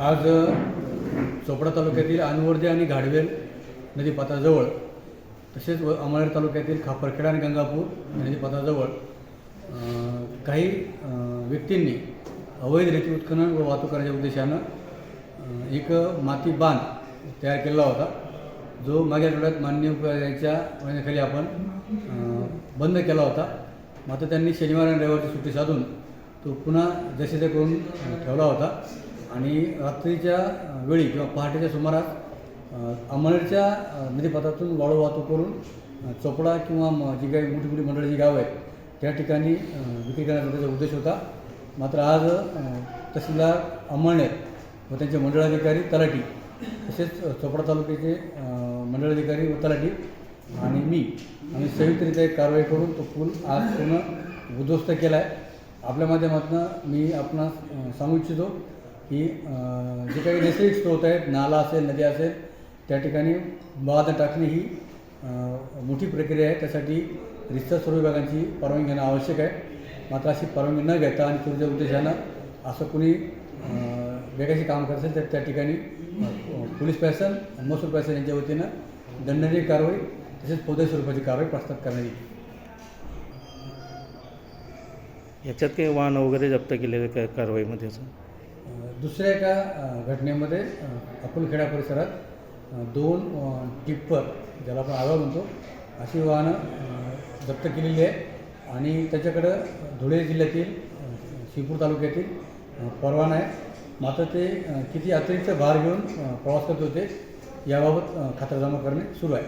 आज चोपडा तालुक्यातील अनवर्दे आणि घाडवेल नदीपात्राजवळ तसेच व अमळनेर तालुक्यातील खापरखेडा आणि गंगापूर नदीपात्राजवळ काही व्यक्तींनी अवैध रेती उत्खनन व वाहतूक करण्याच्या उद्देशानं एक माती बांध तयार केलेला होता जो मागील आठवड्यात माननीय उपाध्यायांच्या खाली आपण बंद केला होता. मात्र त्यांनी शनिवार आणि रविवारची सुट्टी साधून तो पुन्हा जसे करून ठेवला होता. आणि रात्रीच्या वेळी किंवा पहाटेच्या सुमारास अ, नदीपात्रातून वाळू वाहतूक करून चोपडा किंवा जी काही मोठी मोठी मंडळी जी गावं आहेत त्या ठिकाणी विक्री करण्याचा त्याचा उद्देश होता. मात्र आज तहसीलदार अमळनेर व त्यांचे मंडळाधिकारी तलाठी तसेच चोपडा तालुक्याचे मंडळाधिकारी व तलाठी आणि मी आम्ही संयुक्तरित्या एक कारवाई करून तो पूल आज पूर्ण उद्ध्वस्त केला आहे आपल्या माध्यमातून मी आपणास सांगू इच्छितो की अ, जे काही नैसर्गिक स्रोत आहेत नाला असेल नदी असेल त्या ठिकाणी बाँध टाकणे ही मोठी प्रक्रिया आहे. त्यासाठी रिस्टर सर्व विभागांची परवानगी घेणं आवश्यक आहे. मात्र अशी परवानगी न घेता आणि तुमच्या उद्देशानं असं कुणी काम करत पोलीस प्रशासन महसूल प्रशासन यांच्या वतीनं दंडनीय कारवाई तसेच फौजदारी स्वरूपाची कारवाई प्रस्ताव करण्यात येईल. वाहन वगैरे जप्त केलेले का कारवाईमध्ये असं? दुसऱ्या एका घटनेमध्ये अकोलखेडा परिसरात दोन टिप्पर ज्याला आपण आगाव म्हणतो अशी वाहनं जप्त केलेली आहे आणि त्याच्याकडं धुळे जिल्ह्यातील शिपूर शिरपूर तालुक्यातील परवाना आहे. मात्र ते किती अतिरिक्त भार घेऊन प्रवास करत होते याबाबत खातरजमा करणे सुरू आहे.